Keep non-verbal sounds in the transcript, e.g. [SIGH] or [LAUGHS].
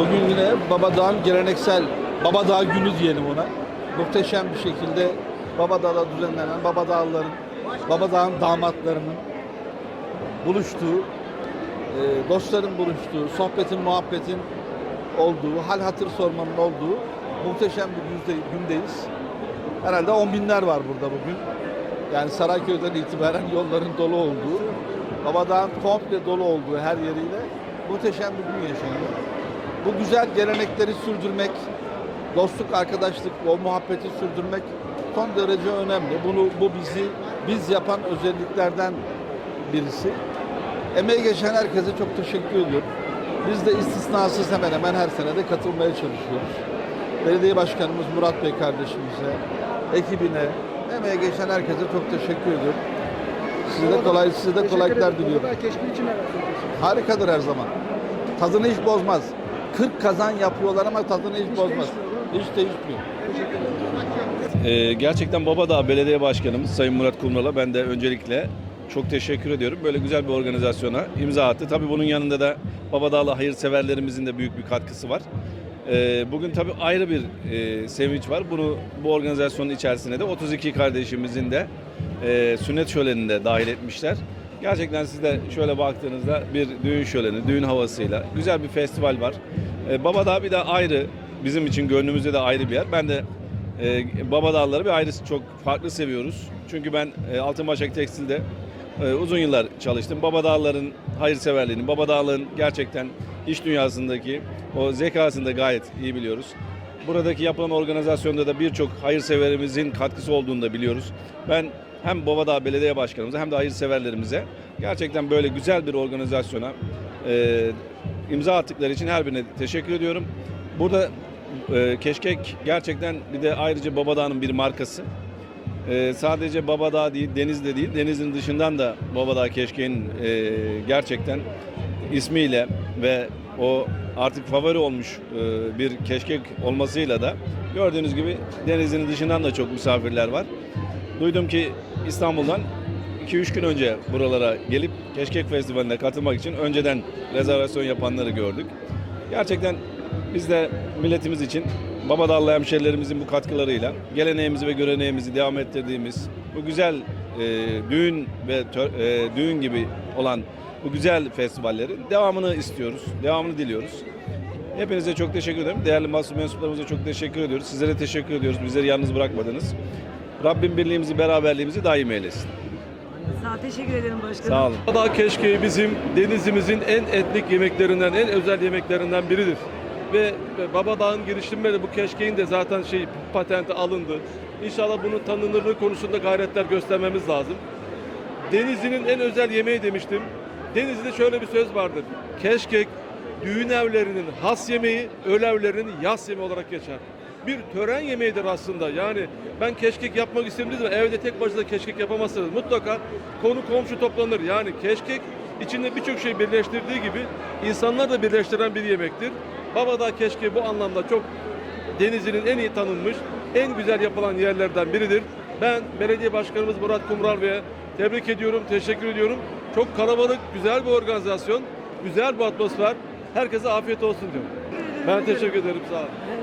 Bugün yine Babadağ'ın geleneksel Babadağ günü diyelim ona. Muhteşem bir şekilde Babadağ'da düzenlenen Babadağlıların, Babadağ'ın damatlarının buluştuğu, e, dostların buluştuğu, sohbetin, muhabbetin olduğu, hal hatır sormanın olduğu muhteşem bir gündeyiz. Herhalde on binler var burada bugün. Yani Sarayköy'den itibaren [LAUGHS] yolların dolu olduğu, Babadağ'ın komple dolu olduğu her yeriyle muhteşem bir gün yaşanıyor. Bu güzel gelenekleri sürdürmek, dostluk, arkadaşlık, o muhabbeti sürdürmek son derece önemli. Bunu bu bizi biz yapan özelliklerden birisi. Emeği geçen herkese çok teşekkür ediyorum. Biz de istisnasız hemen hemen her sene de katılmaya çalışıyoruz. Belediye Başkanımız Murat Bey kardeşimize, ekibine, emeğe geçen herkese çok teşekkür ediyorum. Size de kolay, size de kolaylıklar diliyorum. Harikadır her zaman. Tadını hiç bozmaz. 40 kazan yapıyorlar ama tadını hiç bozmaz. değişmiyor, Hiç değişmiyor. Teşekkür ederim. Ee, gerçekten Babadağ Belediye Başkanımız Sayın Murat Kumral'a ben de öncelikle çok teşekkür ediyorum. Böyle güzel bir organizasyona imza attı. Tabii bunun yanında da Babadağlı hayırseverlerimizin de büyük bir katkısı var. Ee, bugün tabii ayrı bir e, sevinç var. Bunu bu organizasyonun içerisine de 32 kardeşimizin de e, sünnet şöleninde dahil etmişler. Gerçekten siz de şöyle baktığınızda bir düğün şöleni, düğün havasıyla güzel bir festival var. Ee, Babadağ bir de ayrı, bizim için gönlümüzde de ayrı bir yer. Ben de e, Baba Dağları bir ayrı çok farklı seviyoruz. Çünkü ben e, Altınbaşak Tekstil'de e, uzun yıllar çalıştım. Baba Dağların hayırseverliğini, Baba Dağların gerçekten iş dünyasındaki o zekasını da gayet iyi biliyoruz. Buradaki yapılan organizasyonda da birçok hayırseverimizin katkısı olduğunu da biliyoruz. Ben hem Bobadağ Belediye Başkanımıza hem de hayırseverlerimize gerçekten böyle güzel bir organizasyona e, imza attıkları için her birine teşekkür ediyorum. Burada e, Keşkek gerçekten bir de ayrıca Babadağ'ın bir markası. E, sadece Babadağ değil, Deniz'de değil, Deniz'in dışından da Babadağ Keşkek'in e, gerçekten ismiyle ve o artık favori olmuş e, bir keşkek olmasıyla da gördüğünüz gibi Deniz'in dışından da çok misafirler var. Duydum ki İstanbul'dan 2-3 gün önce buralara gelip Keşkek Festivali'ne katılmak için önceden rezervasyon yapanları gördük. Gerçekten biz de milletimiz için Babadağlı hemşerilerimizin bu katkılarıyla geleneğimizi ve göreneğimizi devam ettirdiğimiz bu güzel e, düğün ve tö- e, düğün gibi olan bu güzel festivallerin devamını istiyoruz, devamını diliyoruz. Hepinize çok teşekkür ederim. Değerli basın mensuplarımıza çok teşekkür ediyoruz. Sizlere teşekkür ediyoruz. Bizleri yalnız bırakmadınız. Rabbim birliğimizi, beraberliğimizi daim eylesin. Sağ teşekkür ederim başkanım. Sağ olun. Dağ keşkeği bizim denizimizin en etnik yemeklerinden, en özel yemeklerinden biridir. Ve ve Babadağ'ın girişimleri bu keşkeğin de zaten şey patenti alındı. İnşallah bunun tanınırlığı konusunda gayretler göstermemiz lazım. Denizli'nin en özel yemeği demiştim. Denizli'de şöyle bir söz vardır. Keşkek düğün evlerinin has yemeği, öğle evlerinin yas yemeği olarak geçer. Bir tören yemeğidir aslında. Yani ben keşkek yapmak istediğim zaman evde tek başına keşkek yapamazsınız. Mutlaka konu komşu toplanır. Yani keşkek içinde birçok şey birleştirdiği gibi insanlar da birleştiren bir yemektir. Babadağ keşke bu anlamda çok Denizli'nin en iyi tanınmış, en güzel yapılan yerlerden biridir. Ben belediye başkanımız Murat Kumral Bey'e tebrik ediyorum, teşekkür ediyorum. Çok kalabalık, güzel bir organizasyon, güzel bir atmosfer. Herkese afiyet olsun diyorum. Ben teşekkür ederim, sağ olun.